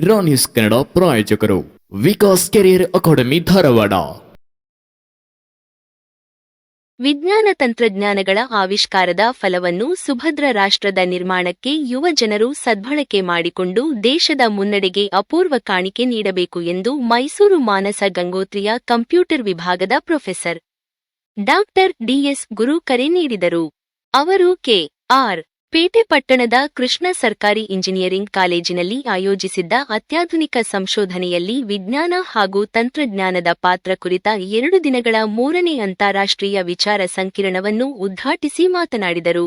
ರಾ ಕನ್ನಡ ಪ್ರಾಯೋಜಕರು Vikas career academy Dharwad. ವಿಜ್ಞಾನ ತಂತ್ರಜ್ಞಾನಗಳ ಆವಿಷ್ಕಾರದ ಫಲವನ್ನು ಸುಭದ್ರ ರಾಷ್ಟ್ರದ ನಿರ್ಮಾಣಕ್ಕೆ ಯುವ ಜನರು ಸದ್ಬಳಕೆ ಮಾಡಿಕೊಂಡು ದೇಶದ ಮುನ್ನಡೆಗೆ ಅಪೂರ್ವ ಕಾಣಿಕೆ ನೀಡಬೇಕು ಎಂದು ಮೈಸೂರು ಮಾನಸ ಗಂಗೋತ್ರಿಯ ಕಂಪ್ಯೂಟರ್ ವಿಭಾಗದ ಪ್ರೊಫೆಸರ್ ಡಾಕ್ಟರ್ ಡಿಎಸ್ ಗುರು ಕರೆ ನೀಡಿದರು. ಅವರು ಕೆ ಆರ್ ಪೇಟೆ ಪಟ್ಟಣದ ಕೃಷ್ಣ ಸರ್ಕಾರಿ ಇಂಜಿನಿಯರಿಂಗ್ ಕಾಲೇಜಿನಲ್ಲಿ ಆಯೋಜಿಸಿದ್ದ ಅತ್ಯಾಧುನಿಕ ಸಂಶೋಧನೆಯಲ್ಲಿ ವಿಜ್ಞಾನ ಹಾಗೂ ತಂತ್ರಜ್ಞಾನದ ಪಾತ್ರ ಕುರಿತ ಎರಡು ದಿನಗಳ ಮೂರನೇ ಅಂತಾರಾಷ್ಟ್ರೀಯ ವಿಚಾರ ಸಂಕಿರಣವನ್ನು ಉದ್ಘಾಟಿಸಿ ಮಾತನಾಡಿದರು.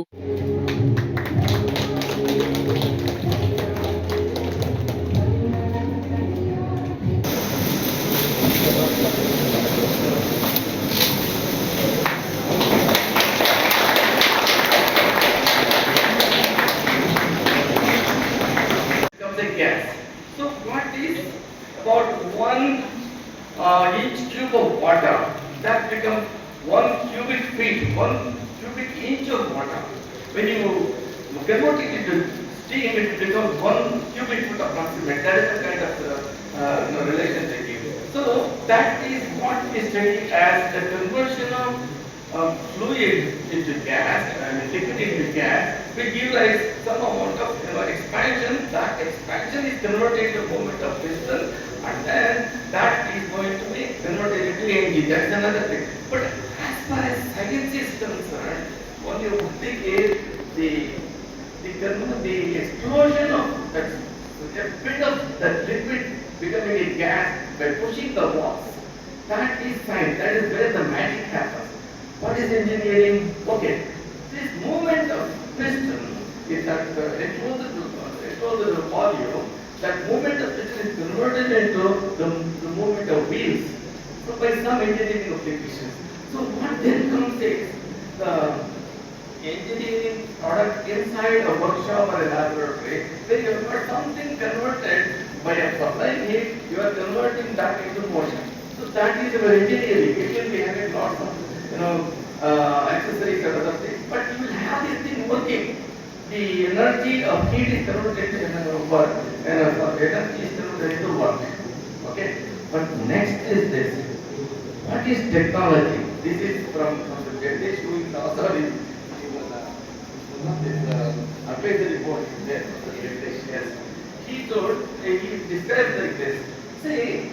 One uh, cube of water that becomes one cubic feet, one cubic inch of water. When you convert it into steam, it becomes one cubic foot approximate. That is the kind of uh, uh, you know, relation they give. So that is what we study as the conversion of uh, fluid into gas and liquid into gas will give rise some amount of you know, expansion. That expansion is converted into moment of piston and then that is going to be converted into engine. That's another thing. But as far as science is concerned, only one thing is the the, the explosion of that a bit of that liquid becoming a gas by pushing the walls. That is science. That is where the magic happens. What is engineering? Okay, this movement of piston is that uh, enclosed to enclosed to the volume. That movement of piston is converted into the, the movement of wheels. So by some engineering applications. So what then comes is the engineering product inside a workshop or a laboratory, where you have got something converted by a supply heat, you are converting that into motion. So that is your engineering. It will be having lots of, you know, accessories and other things, but you will have this thing working. The energy of heat is converted into work, and uh, energy is converted into work. Okay? But next is this. What is technology? This is from, from the Jagdish who is also in, uh, appraisal report there, the yes. He told, uh, he described like this. See,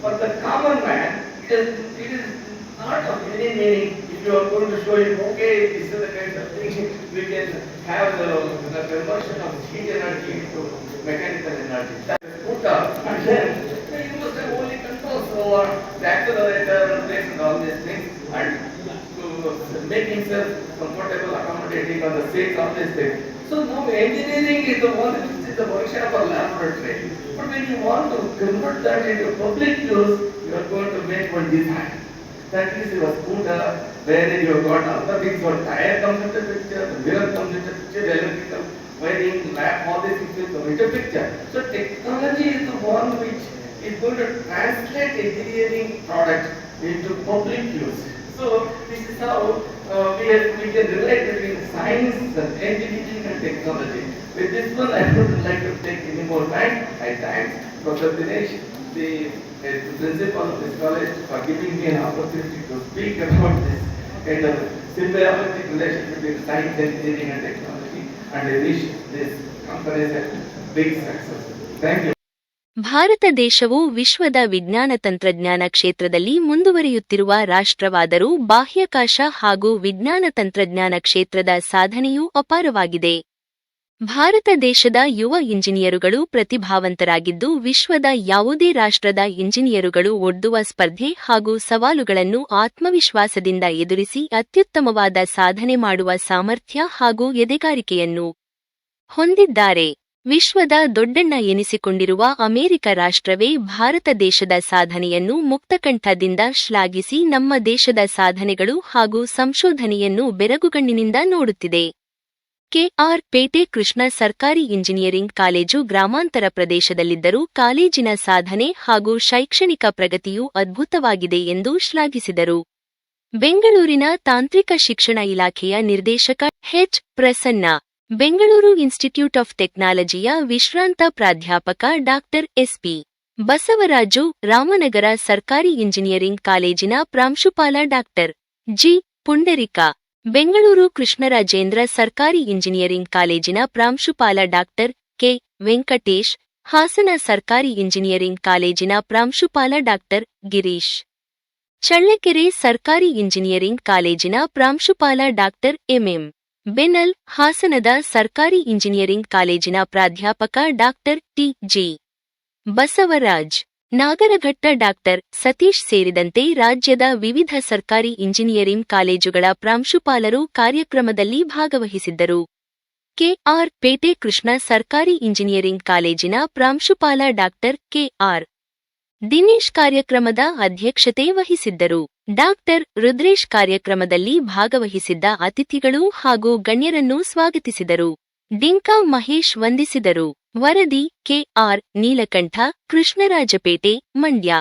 for the common man, it is, it is not of any meaning if you are going to show him, okay, this is the kind of thing we can have the, the conversion of heat energy into mechanical energy. That is put up and then you must only controls over the accelerator and brakes and all these things and to make himself comfortable, accommodating on the seats, all these things. So now engineering is the one which is the workshop or laboratory. But when you want to convert that into public use, you are going to make one design. That is your scooter, where you have got other things, your tire comes into picture, the mirror comes into picture, the electrical wiring, lamp, all these things will come into picture. So technology is the one which is going to translate engineering product into public use. So this is how uh, we, have, we can relate between science and engineering and technology. With this one, I would like to take any more time. I thank Dr. Dinesh, the, uh, the principal of this college, for giving me an opportunity to speak about this kind of symbiotic relation between science, engineering and technology. And I wish this company a big success. Thank you. Bharat ದೇಶವು ವಿಶ್ವದ ವಿಜ್ಞಾನ ತಂತ್ರಜ್ಞಾನ ಕ್ಷೇತ್ರದಲ್ಲಿ ಮುಂದುವರಿಯುತ್ತಿರುವ ರಾಷ್ಟ್ರವಾದರೂ ಬಾಹ್ಯಾಕಾಶ ಹಾಗೂ ವಿಜ್ಞಾನ ತಂತ್ರಜ್ಞಾನ ಕ್ಷೇತ್ರದ ಸಾಧನೆಯೂ ಅಪಾರವಾಗಿದೆ ಭಾರತ ದೇಶದ ಯುವ ಇಂಜಿನಿಯರುಗಳು ಪ್ರತಿಭಾವಂತರಾಗಿದ್ದು ವಿಶ್ವದ ಯಾವುದೇ ರಾಷ್ಟ್ರದ ಇಂಜಿನಿಯರುಗಳು ಒಡ್ಡುವ ಸ್ಪರ್ಧೆ ಹಾಗೂ ಸವಾಲುಗಳನ್ನು ಆತ್ಮವಿಶ್ವಾಸದಿಂದ ಎದುರಿಸಿ ಅತ್ಯುತ್ತಮವಾದ ಸಾಧನೆ ಮಾಡುವ ಸಾಮರ್ಥ್ಯ ಹಾಗೂ ಎದೆಗಾರಿಕೆಯನ್ನು ಹೊಂದಿದ್ದಾರೆ. ವಿಶ್ವದ ದೊಡ್ಡಣ್ಣ ಎನಿಸಿಕೊಂಡಿರುವ ಅಮೆರಿಕ ರಾಷ್ಟ್ರವೇ ಭಾರತ ದೇಶದ ಸಾಧನೆಯನ್ನು ಮುಕ್ತಕಂಠದಿಂದ ಶ್ಲಾಘಿಸಿ ನಮ್ಮ ದೇಶದ ಸಾಧನೆಗಳು ಹಾಗೂ ಸಂಶೋಧನೆಯನ್ನು ಬೆರಗುಗಣ್ಣಿನಿಂದ ನೋಡುತ್ತಿದೆ. ಕೆಆರ್ ಪೇಟೆ ಕೃಷ್ಣ ಸರ್ಕಾರಿ ಇಂಜಿನಿಯರಿಂಗ್ ಕಾಲೇಜು ಗ್ರಾಮಾಂತರ ಪ್ರದೇಶದಲ್ಲಿದ್ದರೂ ಕಾಲೇಜಿನ ಸಾಧನೆ ಹಾಗೂ ಶೈಕ್ಷಣಿಕ ಪ್ರಗತಿಯು ಅದ್ಭುತವಾಗಿದೆ ಎಂದು ಶ್ಲಾಘಿಸಿದರು. ಬೆಂಗಳೂರಿನ ತಾಂತ್ರಿಕ ಶಿಕ್ಷಣ ಇಲಾಖೆಯ ನಿರ್ದೇಶಕ H Prasanna, Bengaluru institute of ಟೆಕ್ನಾಲಜಿಯ ವಿಶ್ರಾಂತ ಪ್ರಾಧ್ಯಾಪಕ ಡಾಕ್ಟರ್ ಎಸ್ಪಿ. ಬಸವರಾಜು, ರಾಮನಗರ ಸರ್ಕಾರಿ ಇಂಜಿನಿಯರಿಂಗ್ ಕಾಲೇಜಿನ ಪ್ರಾಂಶುಪಾಲ ಡಾಕ್ಟರ್ ಜಿ. ಪುಂಡರಿಕ. ಬೆಂಗಳೂರು ಕೃಷ್ಣರಾಜೇಂದ್ರ ಸರ್ಕಾರಿ ಇಂಜಿನಿಯರಿಂಗ್ ಕಾಲೇಜಿನ ಪ್ರಾಂಶುಪಾಲ ಡಾಕ್ಟರ್ ಕೆ. ವೆಂಕಟೇಶ್, ಹಾಸನ ಸರ್ಕಾರಿ ಇಂಜಿನಿಯರಿಂಗ್ ಕಾಲೇಜಿನ ಪ್ರಾಂಶುಪಾಲ ಡಾಕ್ಟರ್ ಗಿರೀಶ್. ಚಳ್ಳಕೆರೆ ಸರ್ಕಾರಿ ಇಂಜಿನಿಯರಿಂಗ್ ಕಾಲೇಜಿನ ಪ್ರಾಂಶುಪಾಲ ಡಾಕ್ಟರ್ ಎಂಎಂ. ಬೆನಲ್, ಹಾಸನದ ಸರ್ಕಾರಿ ಇಂಜಿನಿಯರಿಂಗ್ ಕಾಲೇಜಿನ ಪ್ರಾಧ್ಯಾಪಕ doctor T. G. Basavaraj. Nagaraghatta doctor Satish ಸೇರಿದಂತೆ ರಾಜ್ಯದ ವಿವಿಧ ಸರ್ಕಾರಿ ಇಂಜಿನಿಯರಿಂಗ್ ಕಾಲೇಜುಗಳ ಪ್ರಾಂಶುಪಾಲರು ಕಾರ್ಯಕ್ರಮದಲ್ಲಿ ಭಾಗವಹಿಸಿದ್ದರು. ಕೆಆರ್ ಪೇಟೆ ಕೃಷ್ಣ ಸರ್ಕಾರಿ ಇಂಜಿನಿಯರಿಂಗ್ ಕಾಲೇಜಿನ ಪ್ರಾಂಶುಪಾಲ ಡಾಕ್ಟರ್ ಕೆಆರ್ ದಿನೇಶ್ ಕಾರ್ಯಕ್ರಮದ ಅಧ್ಯಕ್ಷತೆ ವಹಿಸಿದ್ದರು. ಡಾಕ್ಟರ್ ರುದ್ರೇಶ್ ಕಾರ್ಯಕ್ರಮದಲ್ಲಿ ಭಾಗವಹಿಸಿದ್ದ ಅತಿಥಿಗಳು ಹಾಗೂ ಗಣ್ಯರನ್ನು ಸ್ವಾಗತಿಸಿದರು. ಡಿಂಕಾ ಮಹೇಶ್ ವಂದಿಸಿದರು. ವರದಿ ಕೆಆರ್ ನೀಲಕಂಠ ಕೃಷ್ಣರಾಜಪೇಟೆ ಮಂಡ್ಯ